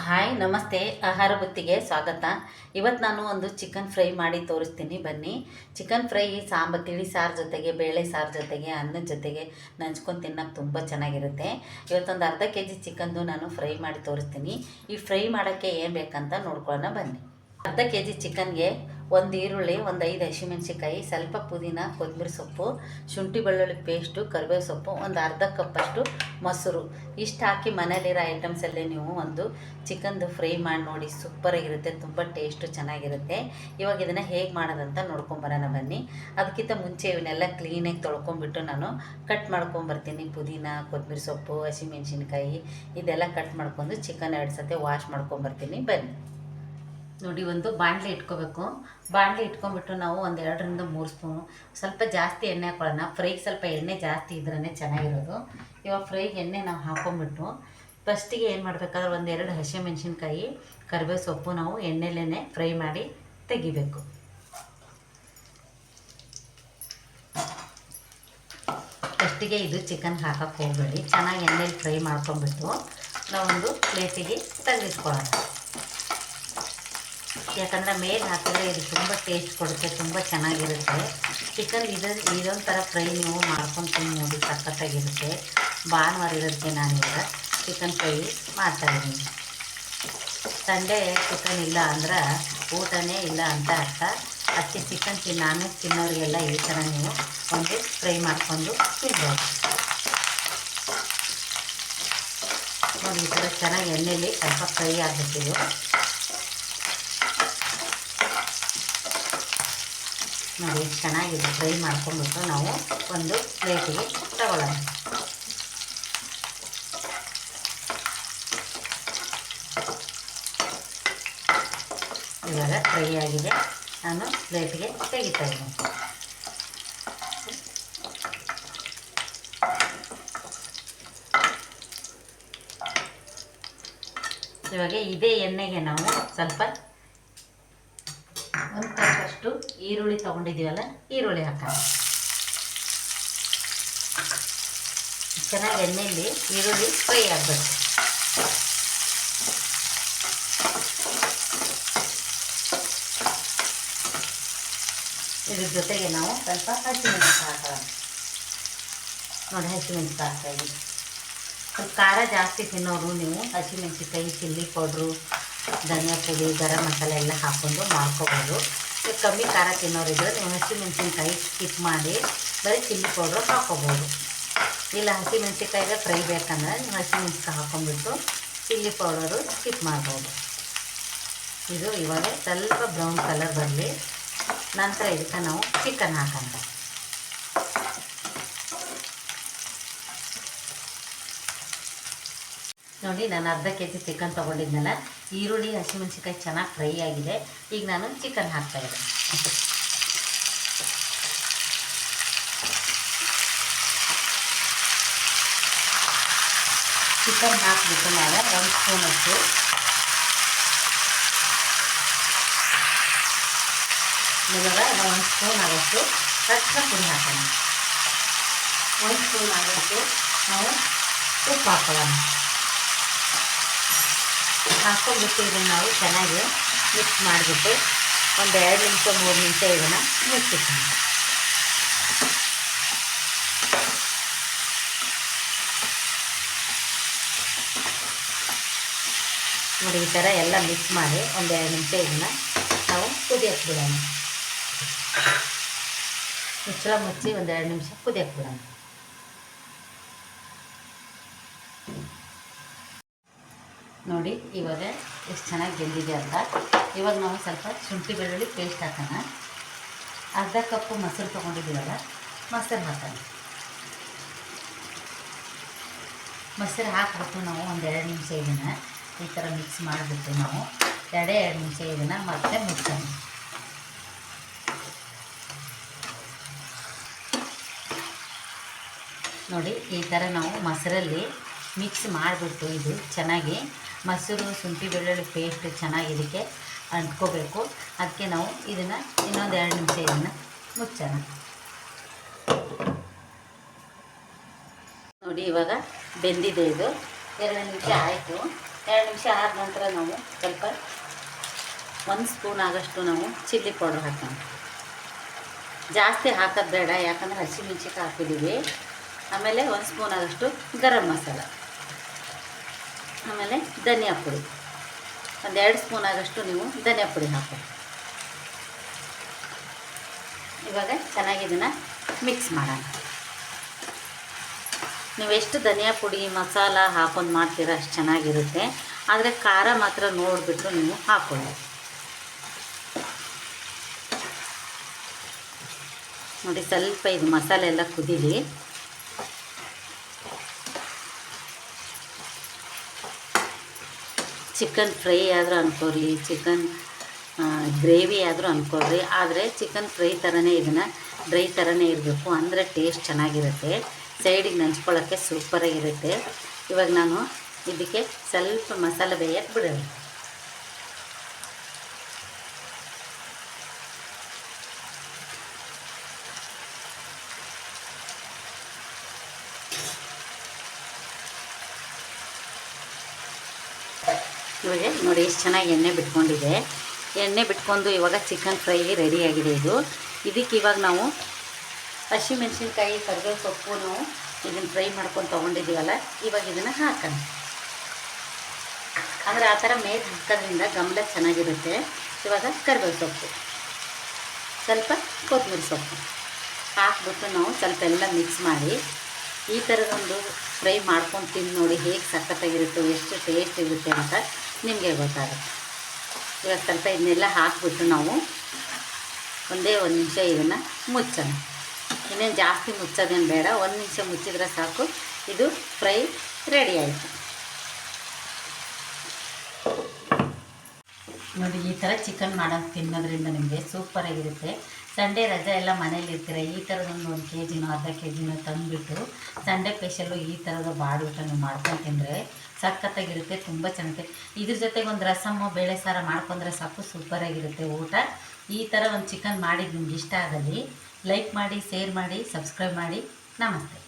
Hi, ನಮಸ್ತೆ. ಆಹಾರ ಬುತ್ತಿಗೆ ಸ್ವಾಗತ. ಇವತ್ತು ನಾನು ಒಂದು ಚಿಕನ್ ಫ್ರೈ ಮಾಡಿ ತೋರಿಸ್ತೀನಿ. ಬನ್ನಿ. ಚಿಕನ್ ಫ್ರೈ ಸಾಂಬ ತಿಳಿ ಸಾರು ಜೊತೆಗೆ, ಬೇಳೆ ಸಾರು ಜೊತೆಗೆ ಅನ್ನದ ಜೊತೆಗೆ ನಂಚ್ಕೊಂಡು ತಿನ್ನೋಕೆ ತುಂಬ ಚೆನ್ನಾಗಿರುತ್ತೆ. ಇವತ್ತೊಂದು ಅರ್ಧ ಕೆ ಜಿ ಚಿಕನ್ದು ನಾನು ಫ್ರೈ ಮಾಡಿ ತೋರಿಸ್ತೀನಿ. ಈ ಫ್ರೈ ಮಾಡೋಕ್ಕೆ ಏನು ಬೇಕಂತ ನೋಡ್ಕೊಳ್ಳೋಣ. ಬನ್ನಿ. ಅರ್ಧ ಕೆ ಜಿ ಚಿಕನ್ಗೆ ಒಂದು ಈರುಳ್ಳಿ, ಒಂದು ಐದು ಹಸಿಮೆಣಸಿಕಾಯಿ ಸ್ವಲ್ಪ ಪುದೀನ, ಕೊತ್ತಂಬರಿ ಸೊಪ್ಪು, ಶುಂಠಿ ಬೆಳ್ಳುಳ್ಳಿ ಪೇಸ್ಟು ಕರಿಬೇವು ಸೊಪ್ಪು, ಒಂದು ಅರ್ಧ ಕಪ್ಪಷ್ಟು ಮೊಸರು. ಇಷ್ಟು ಹಾಕಿ ಮನೇಲಿರೋ ಐಟಮ್ಸಲ್ಲೇ ನೀವು ಒಂದು ಚಿಕನ್ದು ಫ್ರೈ ಮಾಡಿ ನೋಡಿ ಸೂಪರಾಗಿರುತ್ತೆ ತುಂಬ ಟೇಸ್ಟು ಚೆನ್ನಾಗಿರುತ್ತೆ. ಇವಾಗ ಇದನ್ನು ಹೇಗೆ ಮಾಡೋದಂತ ನೋಡ್ಕೊಂಬರೋಣ ಬನ್ನಿ. ಅದಕ್ಕಿಂತ ಮುಂಚೆ ಇವನ್ನೆಲ್ಲ ಕ್ಲೀನಾಗಿ ತೊಳ್ಕೊಂಬಿಟ್ಟು ನಾನು ಕಟ್ ಮಾಡ್ಕೊಂಬರ್ತೀನಿ. ಪುದೀನ, ಕೊತ್ತಂಬರಿ ಸೊಪ್ಪು, ಹಸಿಮೆಣಸಿನ್ಕಾಯಿ, ಇದೆಲ್ಲ ಕಟ್ ಮಾಡ್ಕೊಂಡು ಚಿಕನ್ ಎರಡು ಸತಿ ವಾಶ್ ಮಾಡ್ಕೊಂಬರ್ತೀನಿ. ಬನ್ನಿ. ನೋಡಿ, ಒಂದು ಬಾಣಲೆ ಇಟ್ಕೋಬೇಕು. ಬಾಣಲೆ ಇಟ್ಕೊಂಡ್ಬಿಟ್ಟು ನಾವು ಒಂದು ಎರಡರಿಂದ ಮೂರು ಸ್ಪೂನು. ಸ್ವಲ್ಪ ಜಾಸ್ತಿ ಎಣ್ಣೆ ಹಾಕೊಳ್ಳೋಣ. ಫ್ರೈಗೆ ಸ್ವಲ್ಪ ಎಣ್ಣೆ ಜಾಸ್ತಿ ಇದ್ರೇ ಚೆನ್ನಾಗಿರೋದು. ಇವಾಗ ಫ್ರೈಗೆ ಎಣ್ಣೆ ನಾವು ಹಾಕೊಂಡ್ಬಿಟ್ಟು, ಫಸ್ಟಿಗೆ ಏನು ಮಾಡಬೇಕಾದ್ರೆ ಒಂದೆರಡು ಹಸಿಮೆಣ್ಸಿನ್ಕಾಯಿ, ಕರಿಬೇವು ಸೊಪ್ಪು ನಾವು ಎಣ್ಣೆಲೇ ಫ್ರೈ ಮಾಡಿ ತೆಗಿಬೇಕು. ಫಸ್ಟಿಗೆ ಇದು ಚಿಕನ್ ಹಾಕೋಕ್ಕೆ ಹೋಗಬೇಡಿ. ಚೆನ್ನಾಗಿ ಎಣ್ಣೆಲಿ ಫ್ರೈ ಮಾಡ್ಕೊಂಡ್ಬಿಟ್ಟು ನಾವೊಂದು ಪ್ಲೇಟಿಗೆ ತೆಗೆದಿಟ್ಕೊಳ್ಳೋಣ ಯಾಕಂದರೆ ಮೇಲೆ ಹಾಕಿದ್ರೆ ಇದು ತುಂಬ ಟೇಸ್ಟ್ ಕೊಡುತ್ತೆ, ತುಂಬ ಚೆನ್ನಾಗಿರುತ್ತೆ. ಚಿಕನ್ ಇದು, ಇದೊಂಥರ ಫ್ರೈ ನೀವು ಮಾಡ್ಕೊಂಡು ತಿಂದು ನೋಡಿ ಸಖತ್ತಾಗಿರುತ್ತೆ. ಭಾನುವಾರ ಇರೋದಕ್ಕೆ ನಾನೀಗ ಚಿಕನ್ ಫ್ರೈ ಮಾಡ್ತಾಯಿದ್ದೀನಿ ಸಂಡೇ ಚಿಕನ್ ಇಲ್ಲ ಅಂದ್ರೆ ಊಟನೇ ಇಲ್ಲ ಅಂತ ಅರ್ಥ. ಅದಕ್ಕೆ ಚಿಕನ್ ನಾನು ತಿನ್ನೋರಿಗೆಲ್ಲ ಈ ಥರ ನೀವು ಒಂದು ಫ್ರೈ ಮಾಡಿಕೊಂಡು ತಿನ್ಬೋದು. ನೋಡಿ ಈ ಥರ ಚೆನ್ನಾಗಿ ಎಣ್ಣೆಲಿ ಸ್ವಲ್ಪ ಫ್ರೈ ಆಗಬೇಕಿದು ನೋಡಿ, ಚೆನ್ನಾಗಿದೆ. ಫ್ರೈ ಮಾಡ್ಕೊಂಡ್ಬಿಟ್ಟು ನಾವು ಒಂದು ಪ್ಲೇಟಿಗೆ ತಗೊಳ್ಳೋಣ. ಇವಾಗ ಫ್ರೈ ಆಗಿದೆ. ನಾನು ಪ್ಲೇಟಿಗೆ ತೆಗಿತಾ ಇದ್ದೀನಿ. ಇವಾಗ ಇದೇ ಎಣ್ಣೆಗೆ ನಾವು ಸ್ವಲ್ಪ ಕಪ್ಪಷ್ಟು ಈರುಳ್ಳಿ ತೊಗೊಂಡಿದ್ದೀವಲ್ಲ? ಈರುಳ್ಳಿ ಹಾಕೋಣ. ಚೆನ್ನಾಗಿ ಎಣ್ಣೆಯಲ್ಲಿ ಈರುಳ್ಳಿ ಫ್ರೈ ಆಗಬೇಕು. ಇದ್ರ ಜೊತೆಗೆ ನಾವು ಸ್ವಲ್ಪ ಹಸಿಮೆಣಸು ಹಾಕೋಣ. ನೋಡಿ, ಹಸಿಮೆಣಸು ಹಾಕ್ತಾ ಇದ್ದೀವಿ ಸ್ವಲ್ಪ ಖಾರ ಜಾಸ್ತಿ ತಿನ್ನೋರು ನೀವು ಹಸಿಮೆಣಸಿಕಾಯಿ ಚಿಲ್ಲಿ ಪೌಡ್ರು, ಧನಿಯಾ ಪುಡಿ, ಗರಂ ಮಸಾಲೆ ಎಲ್ಲ ಹಾಕ್ಕೊಂಡು ಮಾಡ್ಕೋಬೋದು. ಕಮ್ಮಿ ಖಾರ ತಿನ್ನೋರಿದ್ರೆ ನೀವು ಹಸಿಮೆಣಸಿನ್ಕಾಯಿ ಸ್ಕಿಪ್ ಮಾಡಿ, ಬರೀ ಚಿಲ್ಲಿ ಪೌಡ್ರ್ ಹಾಕೋಬೋದು. ಇಲ್ಲ ಹಸಿಮೆಣಸಿನ್ಕಾಯಿಗೆ ಫ್ರೈ ಬೇಕಂದ್ರೆ ನೀವು ಹಸಿಮೆಣಸಿನ್ಕಾಯಿ ಹಾಕೊಂಡ್ಬಿಟ್ಟು ಚಿಲ್ಲಿ ಪೌಡರು ಸ್ಕಿಪ್ ಮಾಡ್ಬೋದು. ಇದು ಇವಾಗ ಸ್ವಲ್ಪ ಬ್ರೌನ್ ಕಲರ್ ಬರಲಿ. ನಂತರ ಇದಕ್ಕೆ ನಾವು ಚಿಕನ್ ಹಾಕೋಣ. ನೋಡಿ, ನಾನು ಅರ್ಧ ಕೆ ಜಿ ಚಿಕನ್ ತೊಗೊಂಡಿದ್ನಲ್ಲ, ಈರುಳ್ಳಿ ಹಸಿಮೆಣಸಿಕಾಯಿ ಚೆನ್ನಾಗಿ ಫ್ರೈ ಆಗಿದೆ. ಈಗ ನಾನು ಚಿಕನ್ ಹಾಕ್ತಾಯಿದ್ದೆ ಚಿಕನ್ ಹಾಕ್ಬಿಟ್ಟು ಮೇಲೆ ಒಂದು ಸ್ಪೂನಷ್ಟು ಇವಾಗ ಒಂದು ಸ್ಪೂನ್ ಆಗೋಷ್ಟು ತಕ್ಷಣ ಪುಡಿ ಹಾಕೋಣ. ಒಂದು ಸ್ಪೂನ್ ಆಗೋಷ್ಟು ನಾವು ಉಪ್ಪು ಹಾಕೊಳ್ಳೋಣ. ಹಾಕ್ಕೊಂಡ್ಬಿಟ್ಟು ಇದನ್ನು ನಾವು ಚೆನ್ನಾಗಿ ಮಿಕ್ಸ್ ಮಾಡಿಬಿಟ್ಟು ಒಂದು ಎರಡು ನಿಮಿಷ, ಮೂರು ನಿಮಿಷ ಇದನ್ನು ಮುಚ್ಚಿಸೋಣ ನೋಡಿ, ಈ ಥರ ಎಲ್ಲ ಮಿಕ್ಸ್ ಮಾಡಿ ಒಂದು ಎರಡು ನಿಮಿಷ ಇದನ್ನು ನಾವು ಕುದಿಯಕ್ಕೆ ಬಿಡೋಣ ಮುಚ್ಚಳ ಮುಚ್ಚಿ ಒಂದು ಎರಡು ನಿಮಿಷ ಕುದಿಯಕ್ಕೆ ಬಿಡೋಣ ನೋಡಿ, ಇವಾಗ ಎಷ್ಟು ಚೆನ್ನಾಗಿ ಬೆಂದಿದೆ ಅಂತ. ಇವಾಗ ನಾವು ಸ್ವಲ್ಪ ಶುಂಠಿ ಬೆಳ್ಳುಳ್ಳಿ ಪೇಸ್ಟ್ ಹಾಕೋಣ. ಅರ್ಧ ಕಪ್ಪು ಮೊಸರು ತೊಗೊಂಡಿದ್ದೀವಲ್ಲ ಮೊಸರು ಹಾಕೋಣ. ಮೊಸರು ಹಾಕ್ಬಿಟ್ಟು ನಾವು ಒಂದು ಎರಡು ನಿಮಿಷ ಇದನ್ನು ಈ ಥರ ಮಿಕ್ಸ್ ಮಾಡಿಬಿಟ್ಟು ನಾವು ಎರಡೇ ಎರಡು ನಿಮಿಷ ಇದನ್ನು ಮತ್ತೆ ಮುಚ್ಚೋಣ. ನೋಡಿ, ಈ ಥರ ನಾವು ಮೊಸರಲ್ಲಿ ಮಿಕ್ಸ್ ಮಾಡಿಬಿಟ್ಟು ಇದು ಚೆನ್ನಾಗಿ. ಮೊಸರು, ಶುಂಠಿ, ಬೆಳ್ಳುಳ್ಳಿ ಪೇಸ್ಟ್ ಚೆನ್ನಾಗಿ ಇದಕ್ಕೆ ಅಂಟ್ಕೋಬೇಕು. ಅದಕ್ಕೆ ನಾವು ಇದನ್ನು ಇನ್ನೊಂದು ಎರಡು ನಿಮಿಷ ಇದನ್ನು ಮುಚ್ಚೋಣ. ನೋಡಿ ಇವಾಗ ಬೆಂದಿದೆ ಇದು. ಎರಡು ನಿಮಿಷ ಆಯಿತು. ಎರಡು ನಿಮಿಷ ಆದ ನಂತರ ನಾವು ಸ್ವಲ್ಪ ಒಂದು ಸ್ಪೂನ್ ಆಗಷ್ಟು ನಾವು ಚಿಲ್ಲಿ ಪೌಡರ್ ಹಾಕೋಣ. ಜಾಸ್ತಿ ಹಾಕೋದು ಬೇಡ, ಯಾಕಂದರೆ ಹಸಿಮೆಣ್ಸಿಕಾಯಿ ಹಾಕಿದ್ದೀವಿ ಆಮೇಲೆ ಒಂದು ಸ್ಪೂನ್ ಆದಷ್ಟು ಗರಂ ಮಸಾಲ. ಆಮೇಲೆ ಧನಿಯಾ ಪುಡಿ. ಒಂದೆರಡು ಸ್ಪೂನ್ ಆಗಷ್ಟು ನೀವು ಧನಿಯಾ ಪುಡಿ ಹಾಕಿ ಇವಾಗ ಚೆನ್ನಾಗಿ ಇದನ್ನು ಮಿಕ್ಸ್ ಮಾಡೋಣ. ನೀವು ಎಷ್ಟು ಧನಿಯಾ ಪುಡಿ, ಮಸಾಲ ಹಾಕೊಂಡು ಮಾಡ್ತೀರ ಅಷ್ಟು ಚೆನ್ನಾಗಿರುತ್ತೆ. ಆದರೆ ಖಾರ ಮಾತ್ರ ನೋಡಿಬಿಟ್ಟು ನೀವು ಹಾಕೊಳ್ಳಿ. ನೋಡಿ ಸ್ವಲ್ಪ ಇದು ಮಸಾಲೆ ಎಲ್ಲ ಕುದೀಲಿ. ಚಿಕನ್ ಫ್ರೈ ಆದರೂ ಅನ್ಕೋರಿ ಚಿಕನ್ ಗ್ರೇವಿ ಆದರೂ ಅನ್ಕೊಳ್ರಿ. ಆದರೆ ಚಿಕನ್ ಫ್ರೈ ಥರನೇ ಇದನ್ನು, ಡ್ರೈ ಥರನೇ ಇರಬೇಕು. ಅಂದರೆ ಟೇಸ್ಟ್ ಚೆನ್ನಾಗಿರುತ್ತೆ. ಸೈಡಿಗೆ ನೆಂಚ್ಕೊಳ್ಳೋಕ್ಕೆ ಸೂಪರಾಗಿರುತ್ತೆ. ಇವಾಗ ನಾನು ಇದಕ್ಕೆ ಸ್ವಲ್ಪ ಮಸಾಲೆ ಬೇಯಕ್ಕೆ ಬಿಡೋಣ. ಇವಾಗ ನೋಡಿ ಎಷ್ಟು ಚೆನ್ನಾಗಿ ಎಣ್ಣೆ ಬಿಟ್ಕೊಂಡಿದೆ. ಎಣ್ಣೆ ಬಿಟ್ಕೊಂಡು ಇವಾಗ ಚಿಕನ್ ಫ್ರೈ ರೆಡಿಯಾಗಿದೆ ಇದು. ಇದಕ್ಕೆ ಇವಾಗ ನಾವು ಹಸಿಮೆಣಸಿನ್ಕಾಯಿ ಕರಿಬೇವು ಸೊಪ್ಪು ನಾವು ಇದನ್ನು ಫ್ರೈ ಮಾಡ್ಕೊಂಡು ತೊಗೊಂಡಿದ್ದೀವಲ್ಲ, ಇವಾಗ ಇದನ್ನು ಹಾಕೋಣ. ಅಂದರೆ ಆ ಥರ ಮೇಲೆ ಹಾಕೋದ್ರಿಂದ ಗಮಲ ಚೆನ್ನಾಗಿರುತ್ತೆ. ಇವಾಗ ಕರಿಬೇವು ಸೊಪ್ಪು ಸ್ವಲ್ಪ ಕೊತ್ತಂಬರಿ ಸೊಪ್ಪು ಹಾಕ್ಬಿಟ್ಟು ನಾವು ಸ್ವಲ್ಪ ಎಲ್ಲ ಮಿಕ್ಸ್ ಮಾಡಿ ಈ ಥರದೊಂದು ಫ್ರೈ ಮಾಡ್ಕೊಂಡು ತಿಂದು ನೋಡಿ ಹೇಗೆ ಸಖತ್ತಾಗಿರುತ್ತೋ, ಎಷ್ಟು ಟೇಸ್ಟ್ ಇರುತ್ತೆ ಅಂತ. ನಿಮಗೆ ಗೊತ್ತಾಗುತ್ತೆ. ಇವಾಗ ಸ್ವಲ್ಪ ಇದನ್ನೆಲ್ಲ ಹಾಕ್ಬಿಟ್ಟು ನಾವು. ಒಂದೇ ಒಂದು ನಿಮಿಷ ಇದನ್ನು ಮುಚ್ಚೋಣ. ಇನ್ನೇನು ಜಾಸ್ತಿ ಮುಚ್ಚೋದೇನು ಬೇಡ, ಒಂದು ನಿಮಿಷ ಮುಚ್ಚಿದ್ರೆ ಸಾಕು. ಇದು ಫ್ರೈ ರೆಡಿ ಆಯಿತು. ನೋಡಿ, ಈ ಥರ ಚಿಕನ್ ಮಾಡೋದು ತಿನ್ನೋದ್ರಿಂದ ನಿಮಗೆ ಸೂಪರಾಗಿರುತ್ತೆ ಸಂಡೇ ರಜೆ ಎಲ್ಲ ಮನೇಲಿ ಇರ್ತೀರ? ಈ ಥರದೊಂದು ಒಂದು ಕೆ ಜಿನೋ, ಅರ್ಧ ಕೆ ಜಿನೋ ತಂದುಬಿಟ್ಟು ಸಂಡೇ ಸ್ಪೆಷಲ್ಲು ಈ ಥರದ ಬಾಡ್ಬಿಟ್ಟು ಮಾಡ್ಕೊಂಡು ತಿಂದರೆ ಸಖತ್ತಾಗಿರುತ್ತೆ, ತುಂಬ ಚೆನ್ನಾಗಿದೆ ಇದ್ರ ಜೊತೆಗೆ ಒಂದು ರಸಮ್ಮು ಬೇಳೆ ಸಾರ ಮಾಡ್ಕೊಂಡ್ರೆ ಸಾಕು, ಸೂಪರಾಗಿರುತ್ತೆ ಊಟ. ಈ ಥರ ಒಂದು ಚಿಕನ್ ಮಾಡಿದ್ದು ನಿಮ್ಗೆ ಇಷ್ಟ ಆಗಲಿ, ಲೈಕ್ ಮಾಡಿ, ಶೇರ್ ಮಾಡಿ, ಸಬ್ಸ್ಕ್ರೈಬ್ ಮಾಡಿ. ನಮಸ್ತೆ.